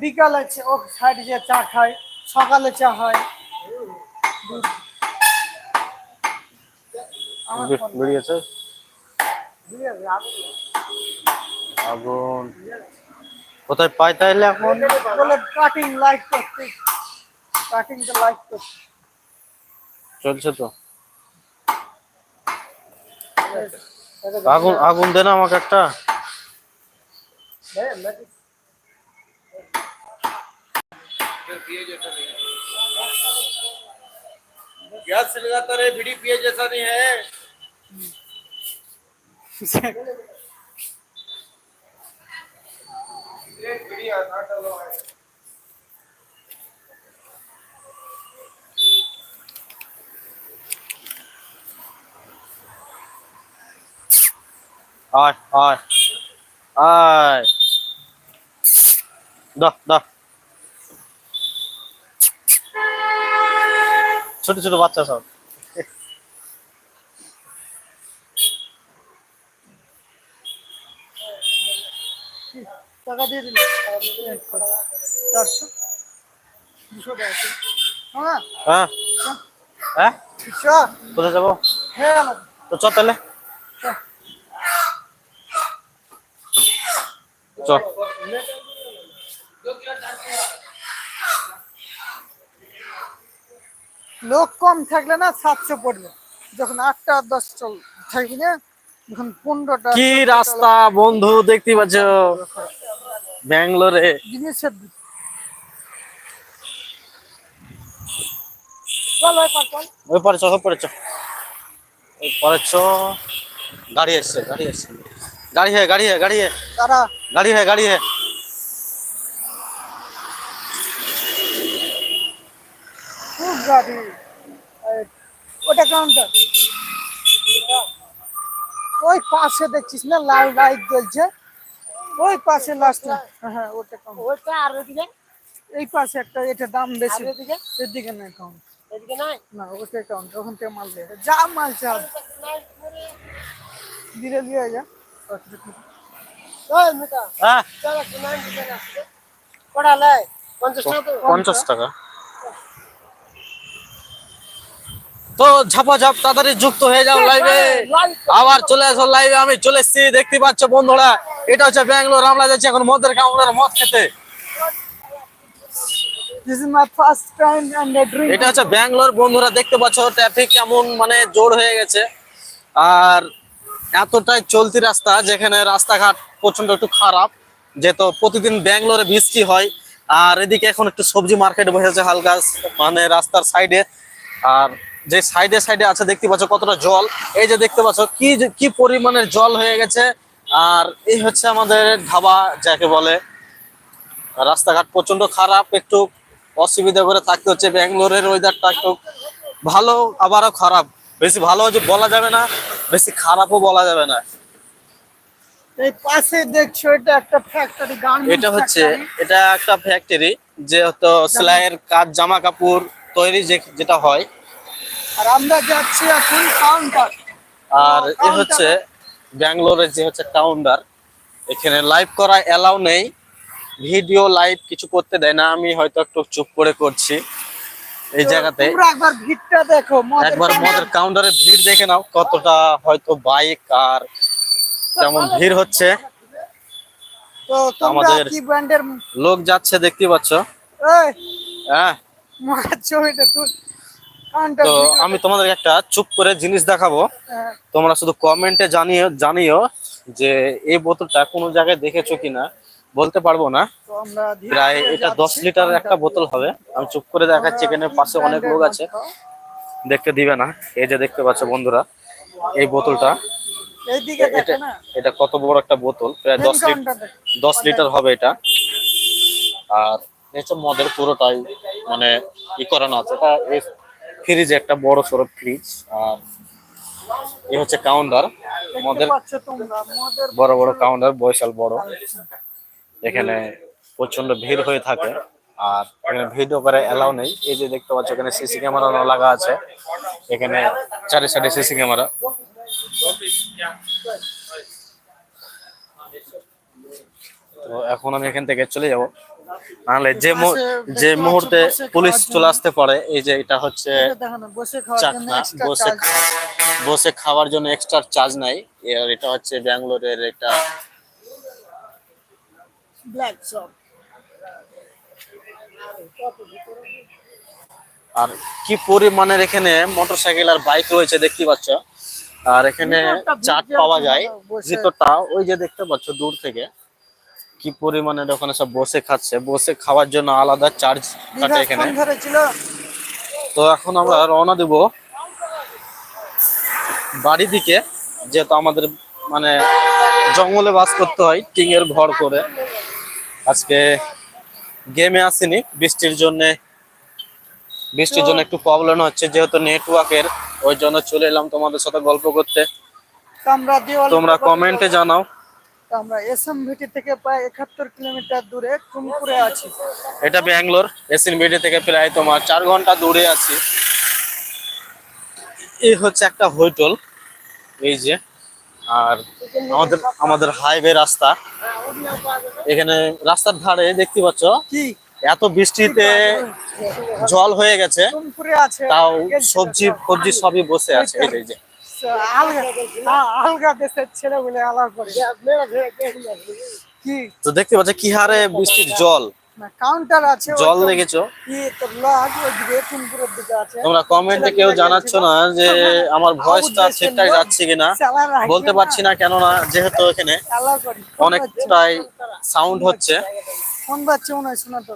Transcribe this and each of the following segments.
বিকালে ও যে চা সকালে চা হয় কোথায় পাই তাইলে এখন বলে কাটিং লাইট করতে কাটিং তো করতে চলছে তো আগুন আগুন দে না আমাকে একটা गैस से लगाता रहे बीड़ी पिए जैसा नहीं है আয় আয় আয়। দাও দাও। ছোট ছোট বাচ্চা সব। টাকা দিয়ে দিলে। চারশো। দুশো হ্যাঁ। হ্যাঁ। হ্যাঁ? কোথায় যাব? হয়ে। তো চ তাহলে। লোক কম থাকলে না সাতশো পড়বে। যখন আটটা দশ চল থাকবি না যখন পনেরোটা কি রাস্তা বন্ধু দেখতে পাচ্ছ? ব্যাঙ্গালোরে। জিনিসের পার চল। ওই পরে ওই গাড়ি এসছে গাড়ি এসছে গাড়ি হ্যাঁ গাড়ি হ্যাঁ গাড়ি হ্যাঁ তারা गाड़ी है गाड़ी है খুব গাড়ি এই, ওটা কাউন্টার ওই পাশে দেখছিস না লাল লাইট জ্বলছে ওই পাশে লাস্ট হ্যাঁ ওটা কাউন্টার ওইটা আর ওদিকে এই পাশে একটা এটা দাম বেশি আর এদিকে? এদিকে না কাউন্ট এদিকে নাই না ওটা কাউন্ট ওখান থেকে মাল দিয়ে যা মাল চাপ ধীরে ধীরে যা পঞ্চাশ টাকা তো পঞ্চাশ টাকা। তো ঝাপা ঝাপ তাড়াতাড়ি যুক্ত হয়ে যাও লাইভে আবার চলে আসো লাইভে আমি চলে এসেছি দেখতে পাচ্ছ বন্ধুরা। এটা হচ্ছে ব্যাঙ্গালোর আমরা যাচ্ছি এখন মদের কাউন্টার মদ খেতে। এটা হচ্ছে ব্যাঙ্গালোর বন্ধুরা দেখতে পাচ্ছ ট্রাফিক কেমন মানে জোর হয়ে গেছে। আর এতটাই চলতি রাস্তা যেখানে রাস্তাঘাট প্রচণ্ড একটু খারাপ, যেহেতু প্রতিদিন ব্যাঙ্গালোরে বৃষ্টি হয়, আর এদিকে এখন একটু সবজি মার্কেট বসেছে হালকা মানে রাস্তার সাইডে আর যে সাইডে সাইডে আছে, দেখতে পাচ্ছ কতটা জল। এই যে দেখতে পাচ্ছ কি কি পরিমাণের জল হয়ে গেছে। আর এই হচ্ছে আমাদের ধাবা, যাকে বলে রাস্তাঘাট প্রচণ্ড খারাপ, একটু অসুবিধা করে থাকতে হচ্ছে। ব্যাঙ্গালোরের ওয়েদারটা একটু ভালো, আবারও খারাপ। বেশি ভালো বলা যাবে না, বেশি খারাপও বলা যাবে না। এই পাশে দেখছ এটা একটা ফ্যাক্টরি গার্মেন্টস এটা হচ্ছে এটা একটা ফ্যাক্টরি যে হতো সেলাইয়ের কাজ জামা কাপড় তৈরি যেটা হয়। আর আমরা যাচ্ছি এখন কাউন্টার আর এ হচ্ছে ব্যাঙ্গালোরের যে হচ্ছে কাউন্টার এখানে লাইভ করা এলাও নেই। ভিডিও লাইভ কিছু করতে দেয় না আমি হয়তো একটু চুপ করে করছি এই জায়গাতে। একবার ভিড়টা দেখো একবার। মদের কাউন্টারে ভিড় দেখে নাও কতটা হয়তো বাইক আর কেমন ভিড় হচ্ছে? তো আমাদের- লোক যাচ্ছে দেখতে পাচ্ছ। হ্যাঁ। তো আমি তোমাদের একটা চুপ করে জিনিস দেখাবো। হ্যাঁ, তোমরা শুধু কমেন্টে জানিও জানিও যে এই বোতলটা কোনো জায়গায় দেখেছ কিনা বলতে পারব না। প্রায় এটা দশ লিটারের একটা বোতল হবে। আমি চুপ করে দেখাচ্ছি এখানে পাশে অনেক লোক আছে। দেখতে দিবে না। এই যে দেখতে পাচ্ছ বন্ধুরা এই বোতলটা। এটা কত বড় একটা বোতল? প্রায় দশ লিটার দশ লিটার হবে এটা। আর নিচে মদের পুরোটাই মানে ই করানো আছে। এটা ফ্রিজ একটা বড় সড়ো ফ্রিজ আর এই হচ্ছে কাউন্টার মদের বড় বড় কাউন্টার বৈশাল বড়। এখানে প্রচণ্ড ভিড় হয়ে থাকে আর এখানে ভিডিও করে এলাও নেই। এই যে দেখতে পাচ্ছ এখানে সিসি ক্যামেরা লাগা আছে। এখানে চারি সাইডে সিসি ক্যামেরা তো এখন আমি এখান থেকে চলে যাব। নাহলে যে মু- যে মুহূর্তে পুলিশ চলে আসতে পারে এই যে এটা হচ্ছে বসে খাওয়ার জন্য এক্সট্রা বসে চার্জ খাওয়ার জন্য এক্সট্রা চার্জ নাই। আর এটা হচ্ছে ব্যাঙ্গালোরের ব্ল্যাক শপ আর কি পরিমাণের এখানে মোটরসাইকেল আর বাইক রয়েছে দেখতে পাচ্ছ? আর এখানে চাট পাওয়া যায়। ভিতরটা ওই যে দেখতে পাচ্ছ দূর থেকে কি পরিমাণের ওখানে সব বসে খাচ্ছে। বসে খাওয়ার জন্য আলাদা চার্জ কাটে এখানে। তো এখন আমরা রওনা দেব বাড়ি দিকে যেহেতু আমাদের মানে জঙ্গলে বাস করতে হয় টিঙের ঘর করে। আজকে গেমে আসিনি বৃষ্টির জন্য বৃষ্টির জন্য একটু প্রবলেম হচ্ছে যেহেতু নেটওয়ার্কের ওই জন্য চলে এলাম তোমাদের সাথে গল্প করতে। তোমরা কমেন্টে জানাও। আমরা এসএমভিটি থেকে প্রায় একাত্তর কিলোমিটার দূরে টুমপুরে আছি। এটা ব্যাঙ্গালোর এসএনবিডি থেকে প্রায় তোমার চার ঘণ্টা দূরে আছি। এই হচ্ছে একটা হোটেল এই যে আর আমাদের আমাদের হাইওয়ে রাস্তা। এখানে রাস্তার ধারে দেখতে পাচ্ছ? কি? এত বৃষ্টিতে জল হয়ে গেছে তাও সবজি ফবজি সবই বসে আছে এই যে, এই যে। আলগা আ- আলগা দেশের ছেলে বলে আলাদা করে। কি? তো দেখতে পাচ্ছ কি হারে বৃষ্টির জল। কাউন্টার আছে জল লেগেছো। তোমরা কমেন্টে কেউ জানাচ্ছ না যে আমার ভয়েসটা ঠিকঠাক যাচ্ছে কিনা। বলতে পারছি না কেননা যেহেতু এখানে অনেকটাই সাউন্ড হচ্ছে। ফোন মনে হয় শোনা তো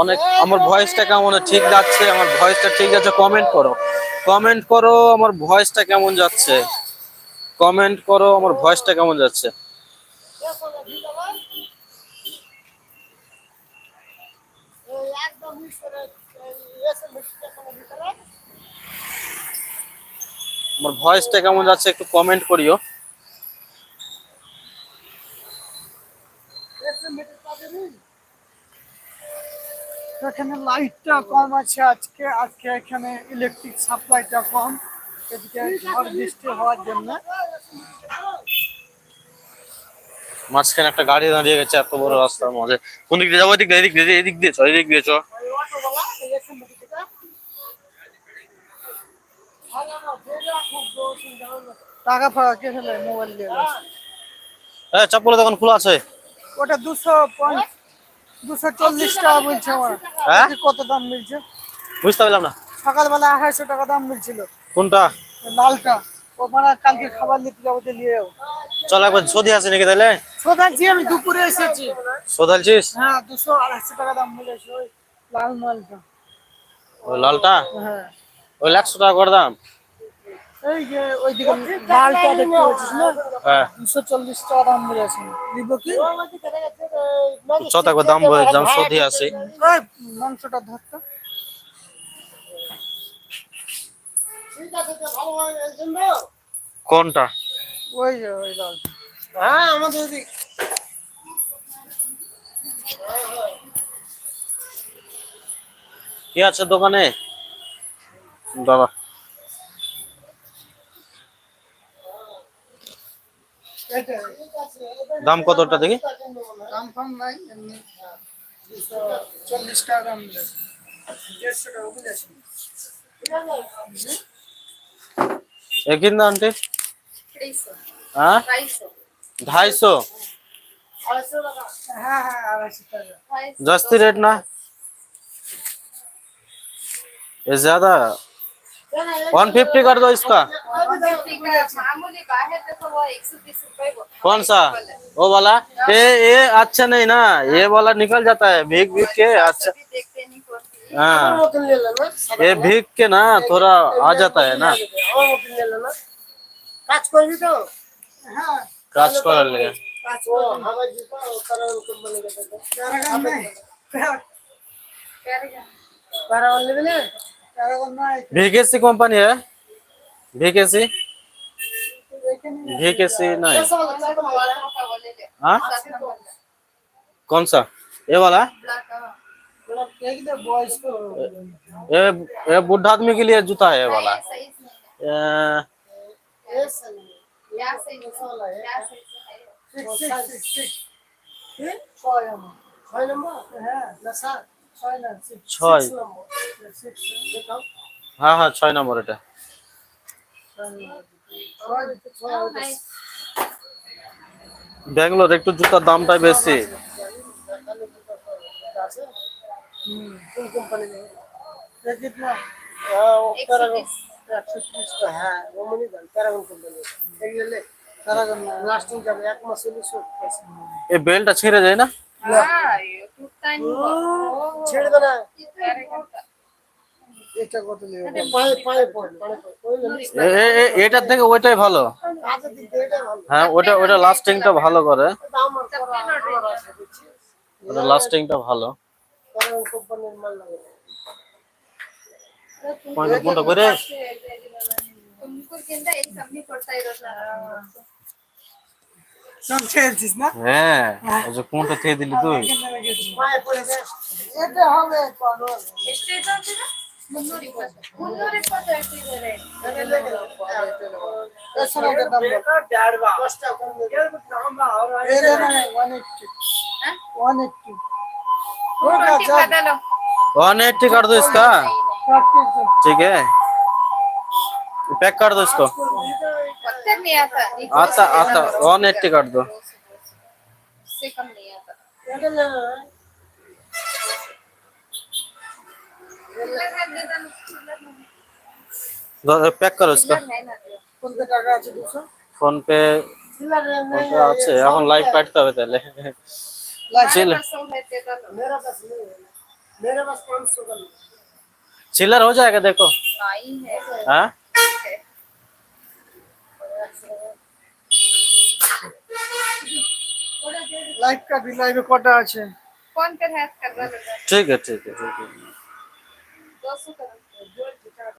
অনেক আমার ভয়েসটা কেমন ঠিক যাচ্ছে? আমার ভয়েসটা ঠিক যাচ্ছে? কমেন্ট করো। কমেন্ট করো, আমার ভয়েসটা কেমন যাচ্ছে? কমেন্ট করো, আমার ভয়েসটা কেমন যাচ্ছে? আমার ভয়েসটা কেমন যাচ্ছে? একটু কমেন্ট করিও। তো এখানে লাইটটা কম আছে আজকে। আজকে এখানে ইলেকট্রিক সাপ্লাইটা কম। এদিকে ঝড় বৃষ্টি হওয়ার জন্য। মাঝখানে একটা গাড়ি দাঁড়িয়ে গেছে এত বড় রাস্তার মাঝে কোন দিক দিয়ে যাব? এদিক এদিক দিয়ে এদিক দিয়ে চ এদিক দিয়ে টাকা ফাঁকা কে মোবাইল দিয়ে হ্যাঁ চাপ দোকান খোলা আছে। ওটা দুশো পঞ্চাশ। 240 টাকা বলছে আমার। হ্যাঁ? কত দাম বলছে? বুঝতে পারলাম না। সকালবেলা আড়াইশো টাকা দাম বলছিল। কোনটা? লালটা। ও মানে কালকে খাবার নিতে যাব তো নিয়ে যাব। চল একবার সৌদি আছে নাকি তাহলে? সৌদালছি আমি দুপুরে এসেছি। সৌদালছিস হ্যাঁ দুশো আড়াইশো টাকা দাম বলেছে ওই লাল মালটা। ও লালটা? হ্যাঁ। ওই একশো টাকা করে দাম। এই যে ওইদিকে মালটা দেখতে পাচ্ছিস না? হ্যাঁ। দুশো চল্লিশ টাকা দাম বলেছে। নিব কি? দাম বলে দাম সদি আছে। মাংসটা ধরতো কোনটা? ওই যে ওই হ্যাঁ আমাদের কি আছে দোকানে? দাদা দাম কতটা দেখি দাম ফাম নাই এমনি দুশো চল্লিশ টাকা দাম বলেছে দেড়শো টাকা বুঝেছি एक ही ना आंटी हाँ ढाई सौ হ্যাঁ হ্যাঁ আড়াইশো টাকা जस्ती रेट ना ये ज्यादा वन फिफ्टी कर दो इसका। कौन सा? वो वाला? ये ये अच्छा नहीं ना ये वाला निकल जाता है भीग भीग के अच्छा। हाँ। ये भीग के ना थोड़ा आ जाता है ना। काज कर तो। हाँ। काज कर ले भीकेसी कंपनी है? भीकेसी नहीं। हाँ? कौन सा? ये वाला? ये ये बुढ़ा आदमी के लिए जूता है ये वाला। साइज़ ছয় হ্যাঁ হ্যাঁ ছয় নম্বর এটা। oh, ব্যাঙ্গালোর একটু জুতার দামটাই বেশি। oh, এই বেলটা ছিঁড়ে যায় না? ছেড়ে এটার থেকে ওইটাই ভালো হ্যাঁ ওটা ওটা লাস্টিংটা ভালো করে ওটা লাস্টিংটা ভালো কোনটা করে সব খেয়েছিস না হ্যাঁ ওই যে কোনটা খেয়ে দিলি তুই এটা হবে वन एट्टी कर दो इसका ठीक है पैक कर दो इसको पत्थर नहीं आता नीचे आता आता वन एट्टी कर दो उससे कम नहीं आता এটা না पैक करो इसका है ना কোন টাকা আছে দুশো ফোন পে চিল্লার ফোন পে আছে এখন লাইভ কাটতে হবে তাহলে চিল लेते तो मेरा पास नहीं है मेरे पास पाँच सौ का नहीं चिल्लर हो जाएगा देखो नहीं है हाँ লাইভ কাটবি লাইভে কটা আছে फोन पे है कर रहा है ठीक है ठीक है ठीक है दो सौ कर